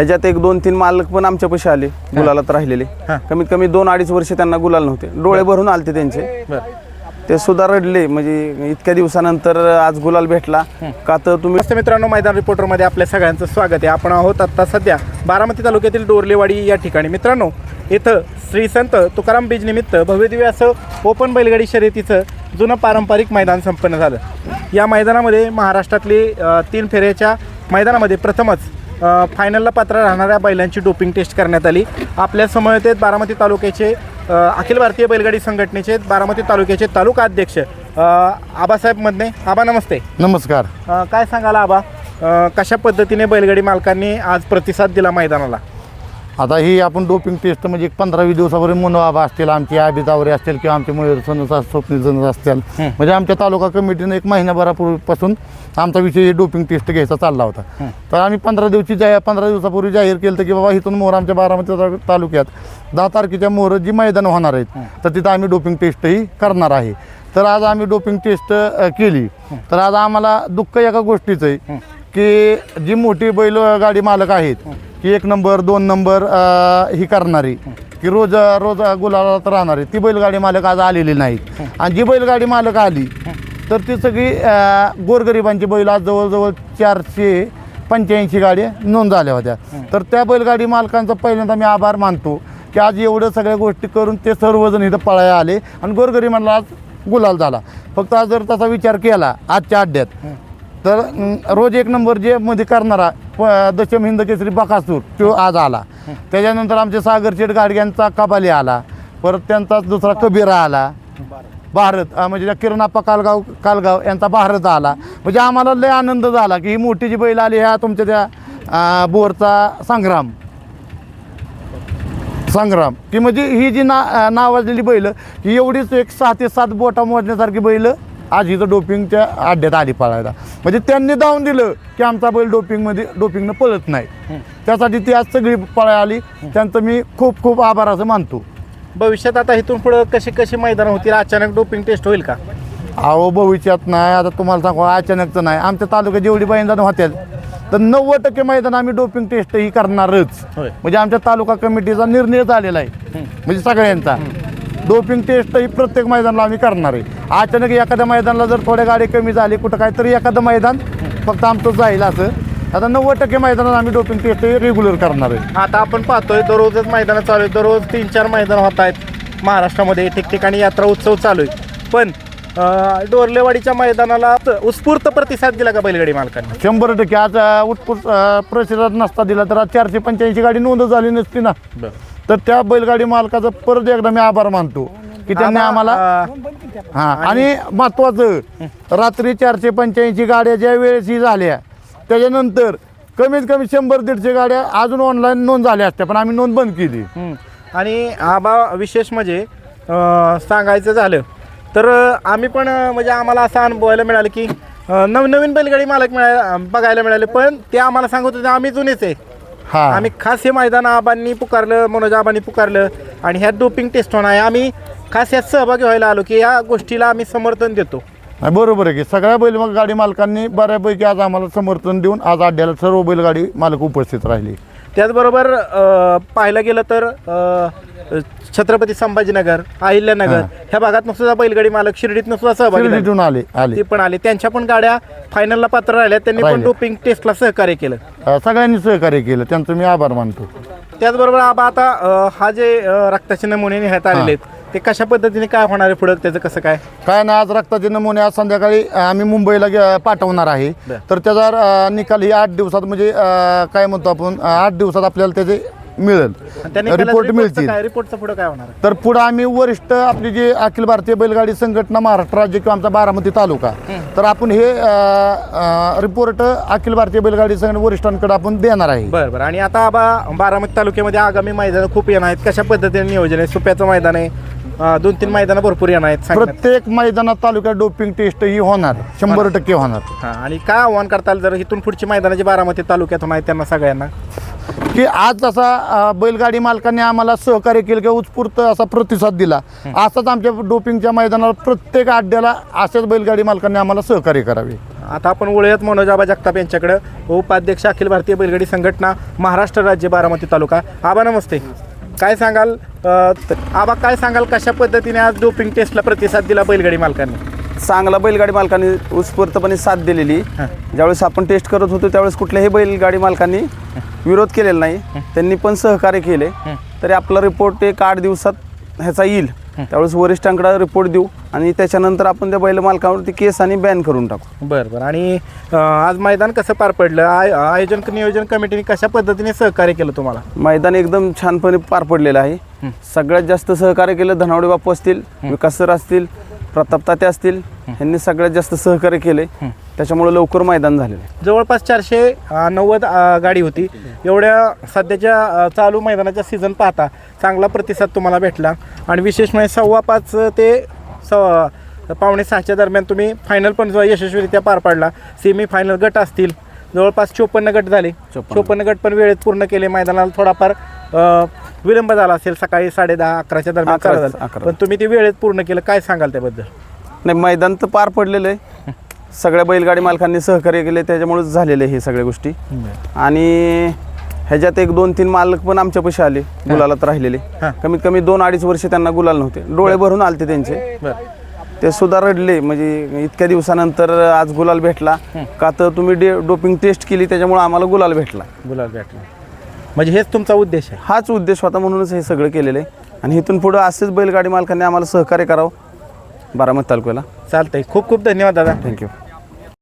ह्याच्यात एक दोन तीन मालक पण आमच्या पैसे आले गुलालात राहिलेले. हा. कमीत कमी दोन अडीच वर्ष त्यांना गुलाल नव्हते. डोळे भरून आलते त्यांचे. ते सुद्धा रडले म्हणजे इतक्या दिवसानंतर आज गुलाल भेटला. का तर तुम्ही नमस्ते मित्रांनो मैदान रिपोर्टरमध्ये आपल्या सगळ्यांचं स्वागत आहे. आपण आहोत आत्ता सध्या बारामती तालुक्यातील डोरलेवाडी या ठिकाणी. मित्रांनो इथं श्री संत तुकाराम बीज निमित्त भव्यदिव्य असं ओपन बैलगाडी शर्यतीचं जुनं पारंपरिक मैदान संपन्न झालं. या मैदानामध्ये महाराष्ट्रातली अ, तीन फेऱ्याच्या मैदानामध्ये प्रथमच फायनलला पात्र राहणाऱ्या बैलांची डोपिंग टेस्ट करण्यात आली. आपल्या समवेत आहेत बारामती तालुक्याचे अखिल भारतीय बैलगाडी संघटनेचे बारामती तालुक्याचे तालुका अध्यक्ष. आबासाहेब मदने आबा नमस्ते. नमस्कार. काय सांगाल आबा? कशा पद्धतीने बैलगाडी मालकांनी आज प्रतिसाद दिला मैदानाला? आता ही आपण डोपिंग टेस्ट म्हणजे एक पंधरा वीस दिवसापूर्वी मनोबाबा असतील आमची आबितावरे असतील किंवा आमचे मयूर सनस स्वप्नील सनस असतील. म्हणजे आमच्या तालुका कमिटीने एक महिन्याभरापूर्वीपासून आमचा विषय डोपिंग टेस्ट घ्यायचा चालला होता. तर आम्ही पंधरा दिवशी जाहीर पंधरा दिवसापूर्वी जाहीर केलं होतं की बाबा इथून मोर आमच्या बारामती तालुक्यात दहा तारखेच्या मोर जी मैदान होणार आहेत तर तिथं आम्ही डोपिंग टेस्टही करणार आहे. तर आज आम्ही डोपिंग टेस्ट केली. तर आज आम्हाला दुःख एका गोष्टीचं आहे की जी मोठी बैल गाडी मालक आहेत की एक नंबर दोन नंबर अ, ही करणारी. की रोज रोज गुलालात राहणारी. ती बैलगाडी मालक आज आलेली नाहीत. आणि जी बैलगाडी मालक आली तर ती सगळी अ, गोरगरिबांची बैल आज जवळजवळ चारशे पंच्याऐंशी गाड्या नोंद झाल्या होत्या. तर त्या बैलगाडी मालकांचा पहिल्यांदा मी आभार मानतो की आज एवढं सगळ्या गोष्टी करून ते सर्वजण इथं पळायला आले आणि गोरगरिबांना आज गुलाल झाला. फक्त आज जर तसा विचार केला आजच्या अड्ड्यात तर अं, रोज एक नंबर जे मध्ये करणारा प- दशम हिंद केसरी बकासूर तो आज आला. त्याच्यानंतर आमचे सागरचेट गाडग्यांचा कबाली आला. परत त्यांचाच दुसरा कबीरा आला. भारत अं, म्हणजे किरणाप्पा कालगाव कालगाव यांचा भारत आला. म्हणजे आम्हाला लय आनंद झाला की ही मोठी जी बैल आली ह्या तुमच्या त्या अं, बोरचा संग्राम. संग्राम. की म्हणजे ही जी ना नावाजलेली बैल ही एवढीच एक सहा ते सात बोटा मोजण्यासारखी बैल आज इथं डोपिंगच्या अड्ड्यात आली पळायला. म्हणजे त्यांनी दावून दिलं की आमचा बैल डोपिंगमध्ये डोपिंगनं पळत नाही. त्यासाठी ती आज सगळी पळायला आली. त्यांचं मी खूप खूप आभार असं मानतो. भविष्यात आता इथून पुढे कशी कशी मैदान होतील? अचानक डोपिंग टेस्ट होईल का? अहो भविष्यात नाही. आता तुम्हाला सांगू अचानकचं नाही. आमच्या तालुक्यात जेवढी मैदान होतील तर नव्वद टक्के मैदान आम्ही डोपिंग टेस्ट ही करणारच. म्हणजे आमच्या तालुका कमिटीचा निर्णय झालेला आहे. म्हणजे सगळ्यांचा. डोपिंग टेस्ट ही प्रत्येक मैदानाला आम्ही करणार आहे. अचानक एखाद्या मैदानाला जर थोड्या गाडी कमी झाली कुठं काहीतरी एखादं मैदान फक्त आमचं जाईल असं. आता नव्वद टक्के मैदानात आम्ही डोपिंग टेस्ट रेग्युलर करणार आहे. आता आपण पाहतोय दररोजच मैदानं चालू आहेत. दररोज तीन चार मैदान होत आहेत महाराष्ट्रामध्ये. ठिकठिकाणी यात्रा उत्सव चालू आहे पण अं, डोरलेवाडीच्या मैदानाला उत्स्फूर्त प्रतिसाद दिला का बैलगाडी मालकांनी? शंभर टक्के. आज अं, उत्कृष्ट अं, प्रतिसाद नसता दिला तर आज चारशे पंच्याऐंशी गाडी नोंद झाली नसती ना. तर त्या बैलगाडी मालकाचा परत एकदा मी आभार मानतो की त्यांनी आम्हाला हा आणि महत्वाचं रात्री चारशे पंच्याऐंशी गाड्या ज्या वेळेस ही झाल्या त्याच्यानंतर कमीत कमी शंभर दीडशे गाड्या अजून ऑनलाईन नोंद झाल्या असत्या पण आम्ही नोंद बंद केली. आणि आबा विशेष म्हणजे अं, सांगायचं झालं तर अं, आम्ही पण अं, म्हणजे आम्हाला असं अनुभवायला मिळालं की अं, नवनवीन बैलगाडी मालक मिळायला बघायला मिळाले पण ते आम्हाला सांगत होते आम्ही जुनेच आहे हा. आम्ही खास हे मैदान आबांनी पुकारलं मनोज आबांनी पुकारलं आणि ह्यात डोपिंग टेस्ट होणार आहे. आम्ही खास यात सहभागी व्हायला आलो की या गोष्टीला आम्ही समर्थन देतो. नाही, बरोबर आहे की सगळ्या बैल मग गाडी मालकांनी बऱ्यापैकी आज आम्हाला समर्थन देऊन आज अड्ड्याला सर्व बैलगाडी मालक उपस्थित राहिली. त्याचबरोबर अं, पाहायला गेलं तर अं, छत्रपती संभाजीनगर अहिल्यानगर ह्या भागात सुद्धा बैलगाडी मालक शिर्डीतनं सुद्धा सहभागी झाले. शिर्डीतून आले आले. ते पण आले. त्यांच्या पण गाड्या फायनलला पात्र राहिल्या. त्यांनी पण. डोपिंग टेस्टला सहकार्य केलं. अं, सगळ्यांनी सहकार्य केलं. त्यांचं मी आभार मानतो. त्याचबरोबर आबा आता अं, हा जे अं, रक्ताचे नमुने निघत आलेले आहेत ते कशा पद्धतीने काय होणार आहे पुढं? त्याचं कसं काय? काय नाही आज रक्ताचे नमुने आज संध्याकाळी अं, आम्ही मुंबईला गे- पाठवणार आहे. बर. तर त्याचा अं, निकाल ही आठ दिवसात म्हणजे अं, काय म्हणतो आपण अं, आठ दिवसात आपल्याला त्याचे मिळेल. आणि त्या निकालाचं रिपोर्ट मिळतील. काय? रिपोर्टचं पुढं काय होणार? आहे? तर पुढे आम्ही वरिष्ठ आपली जी अखिल भारतीय बैलगाडी संघटना महाराष्ट्र राज्य किंवा आमचा बारामती तालुका तर आपण हे रिपोर्ट अखिल भारतीय बैलगाडी संघटना वरिष्ठांकडे आपण देणार आहे. बरं बरं. आणि आता आबा बारामती तालुक्यामध्ये आगामी मैदान खूप येणार आहेत. कशा पद्धतीने नियोजन आहे? सुप्याचं मैदान आहे दोन तीन मैदानं भरपूर येणार आहेत सांगण्यात. प्रत्येक मैदानात तालुक्यात डोपिंग टेस्ट ही होणार. शंभर टक्के होणार. हां आणि काय आव्हान करताल जर इथून पुढची मैदानं जी बारामती तालुक्यातून आहेत त्यांना सगळ्यांना? की आज जसा अ, बैलगाडी मालकांनी आम्हाला सहकार्य केलं किंवा उत्स्फूर्त असा प्रतिसाद दिला असाच आमच्या डोपिंगच्या मैदानावर प्रत्येक अड्ड्याला अशाच बैलगाडी मालकांनी आम्हाला सहकार्य करावे. आता आपण वळूयात मनोजाबा जगताप यांच्याकडं. उपाध्यक्ष अखिल भारतीय बैलगाडी संघटना महाराष्ट्र राज्य बारामती तालुका. आबा नमस्ते. काय सांगाल? अ, त- आबा काय सांगाल? कशा पद्धतीने आज डोपिंग टेस्टला प्रतिसाद दिला बैलगाडी मालकांनी? चांगला बैलगाडी मालकांनी उत्स्फूर्तपणे साथ दिलेली. हां. ज्यावेळेस आपण टेस्ट करत होतो त्यावेळेस कुठल्याही बैलगाडी मालकांनी विरोध केलेला नाही. त्यांनी पण सहकार्य केले. तरी आपला रिपोर्ट एक आठ दिवसात ह्याचा येईल. त्यावेळेस वरिष्ठांकडे रिपोर्ट देऊ आणि त्याच्यानंतर आपण त्या बैल मालकावरती केस आणि बॅन करून टाकू. बरं बरं. आणि अ, आज मैदान कसं पार पडलं? आय आयोजन नियोजन कमिटीने कशा पद्धतीने सहकार्य केलं तुम्हाला? मैदान एकदम छानपणे पार पडलेलं आहे. सगळ्यात जास्त सहकार्य केलं धनावडे बापू असतील विकास सर असतील प्रताप ताते असतील यांनी सगळ्यात जास्त सहकार्य केले. त्याच्यामुळे लवकर मैदान झालेलं आहे. जवळपास चारशे नव्वद गाडी होती. एवढ्या सध्याच्या चालू मैदानाच्या सीझन पाहता चांगला प्रतिसाद तुम्हाला भेटला. आणि विशेष म्हणजे सव्वा पाच ते सव्वा पावणे सहाच्या दरम्यान तुम्ही फायनल पण यशस्वीरित्या पार पाडला. सेमी फायनल गट असतील. जवळपास चोपन्न गट झाले. चोपन्न. गट पण वेळेत पूर्ण केले. मैदानाला थोडाफार विलंब झाला असेल सकाळी साडे दहा अकराच्या दरम्यान अकरा- चालू झालं. अकरा. पण तुम्ही ते वेळेत पूर्ण केलं काय सांगाल त्याबद्दल? नाही मैदान तर पार पडलेलं आहे. सगळ्या बैलगाडी मालकांनी सहकार्य केले त्याच्यामुळेच झालेले हे सगळ्या गोष्टी. आणि ह्याच्यात एक दोन तीन मालक पण आमच्या पैसे आले गुलालात राहिलेले. हां. कमीत कमी दोन अडीच वर्ष त्यांना गुलाल नव्हते. डोळे भरून आलते त्यांचे. बरं. ते सुद्धा रडले म्हणजे इतक्या दिवसानंतर आज गुलाल भेटला. का तर तुम्ही डे डोपिंग टेस्ट केली त्याच्यामुळे आम्हाला गुलाल भेटला. गुलाल भेटला. म्हणजे हेच तुमचा उद्देश आहे? हाच उद्देश होता म्हणूनच हे सगळं केलेलं आहे. आणि इथून पुढं असेच बैलगाडी मालकांनी आम्हाला सहकार्य करावं बारामती तालुक्याला. चालतंय. खूप खूप धन्यवाद दादा. थँक्यू